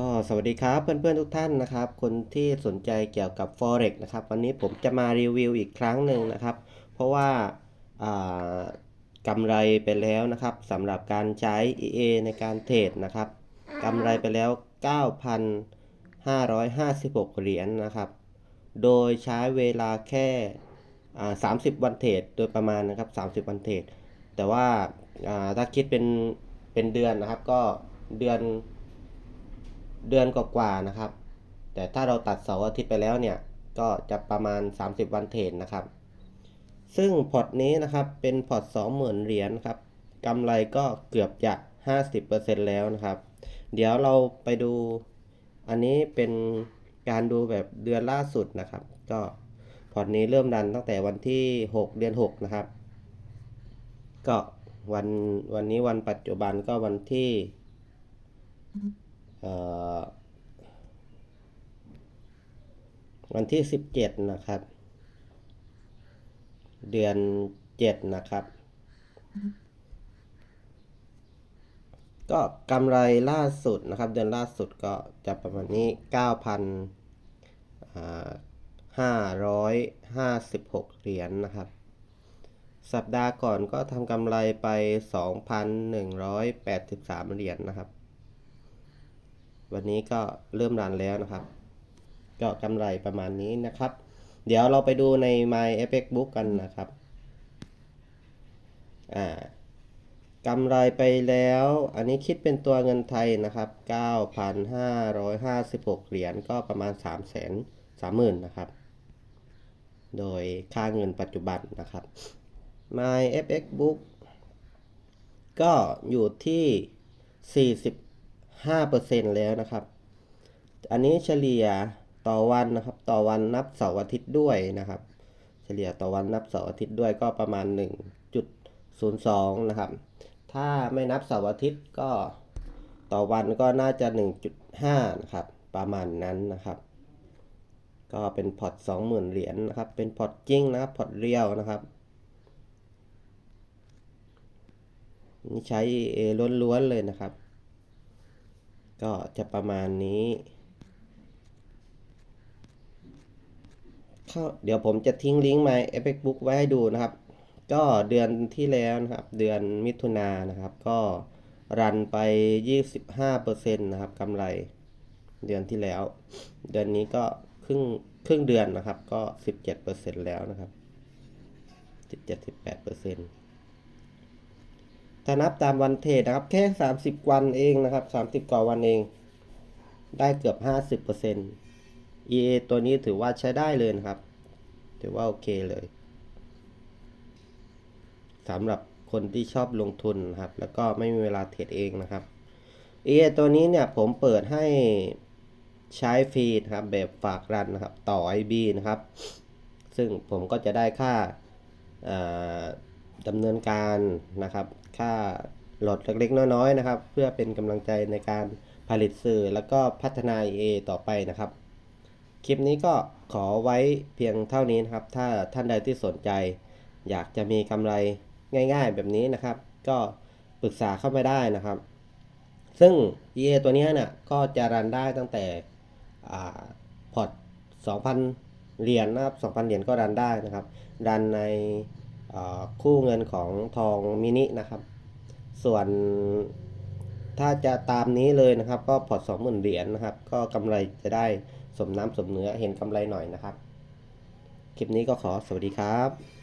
ก็สวัสดีครับเพื่อนๆทุกท่านนะครับ คนที่สนใจเกี่ยวกับ Forex นะครับ วันนี้ผมจะมารีวิวอีกครั้งหนึ่งนะครับ เพราะว่ากำไรไปแล้วนะครับสำหรับการใช้ EA ในการเทรดนะครับกำไรไปแล้ว 9,556 เหรียญนะครับ โดยใช้เวลาแค่30 วันเทรดโดยประมาณนะครับ 30 วันเทรดแต่ว่าถ้าคิดเป็นเป็นเดือนนะครับก็เดือน เดือนกว่าๆนะครับ แต่ถ้าเราตัดเสาร์อาทิตย์ไปแล้วเนี่ย ก็จะประมาณ 30 วันเทรดนะครับ ซึ่งพอร์ตนี้นะครับเป็นพอร์ต20,000 เหรียญครับกำไรก็เกือบจะ 50%แล้วนะครับ เดี๋ยวเราไปดูอันนี้เป็นการดูแบบเดือนล่าสุดนะครับ ก็พอร์ตนี้เริ่มดันตั้งแต่วันที่ 6 เดือน 6 นะครับ ก็วันวันนี้วันปัจจุบันก็วันที่ วันที่สิบเจ็ดนะครับ เดือนเจ็ดนะครับ ก็กำไรล่าสุดนะครับ เดือนล่าสุดก็จะประมาณนี้เก้าพันห้าร้อยห้าสิบหกเหรียญนะครับสัปดาห์ก่อนก็ทำกำไรไปสองพันหนึ่งร้อยแปดสิบสามเหรียญนะครับ วันนี้ก็เริ่มรันแล้วนะครับ ก็กำไรประมาณนี้นะครับ เดี๋ยวเราไปดูใน My FX Book กันนะครับอ่ากำไรไปแล้ว อันนี้คิดเป็นตัวเงินไทยนะครับ 9,556 เหรียญก็ประมาณ 3 0 0 0 0 30,000นะครับ โดยค่าเงินปัจจุบันนะครับ My FX Book ก็อยู่ที่40 5%แล้วนะครับ อันนี้เฉลี่ยต่อวันนะครับ ต่อวันนับเสาร์อาทิตย์ด้วยนะครับ เฉลี่ยต่อวันนับเสาร์อาทิตย์ด้วยก็ประมาณ 1.02 นะครับ ถ้าไม่นับเสาร์อาทิตย์ก็ต่อวันก็น่าจะ 1.5 นะครับ ประมาณนั้นนะครับ ก็เป็นพอร์ต20,000 เหรียญนะครับ เป็นพอร์ตจริงนะครับ พอร์ตเรียวนะครับนี่ใช้ A ล้วนๆเลยนะครับ ก็จะประมาณนี้เข้าเดี๋ยวผมจะทิ้งลิงก์ My Epic Book ไว้ให้ดูนะครับ ก็เดือนที่แล้วนะครับ เดือนมิถุนายนนะครับ ก็รันไป 25%นะครับกำไร เดือนที่แล้ว เดือนนี้ก็ครึ่งครึ่งเดือนนะครับ ก็ 17%แล้วนะครับ 17-18% ถ้านับตามวันเทรดนะครับ แค่ 30 วันเองนะครับ 30 กว่าวันเอง ได้เกือบ 50% EA ตัวนี้ถือว่าใช้ได้เลยนะครับ ถือว่าโอเคเลยสำหรับคนที่ชอบลงทุนนะครับ แล้วก็ไม่มีเวลาเทรดเองนะครับ EA ตัวนี้เนี่ยผมเปิดให้ใช้ฟรีนะครับ แบบฝากรันนะครับ ต่อ IB นะครับ ซึ่งผมก็จะได้ค่าดำเนินการนะครับ ค่าหลดเล็กๆน้อยๆนะครับ เพื่อเป็นกำลังใจในการผลิตสื่อแล้วก็พัฒนา EA ต่อไปนะครับ คลิปนี้ก็ขอไว้เพียงเท่านี้นะครับ ถ้าท่านใดที่สนใจ อยากจะมีกำไรง่ายๆแบบนี้นะครับ ก็ปรึกษาเข้ามาได้นะครับ ซึ่ง EA ตัวนี้เนี่ยก็จะรันได้ตั้งแต่พอร์ต2,000 เหรียญนะครับ2,000 เหรียญก็รันได้นะครับ รันใน คู่เงินของทองมินินะครับ ส่วนถ้าจะตามนี้เลยนะครับ ก็พอร์ต20,000เหรียญนะครับ ก็กำไรจะได้สมน้ำสมเนื้อเห็นกำไรหน่อยนะครับ คลิปนี้ก็ขอสวัสดีครับ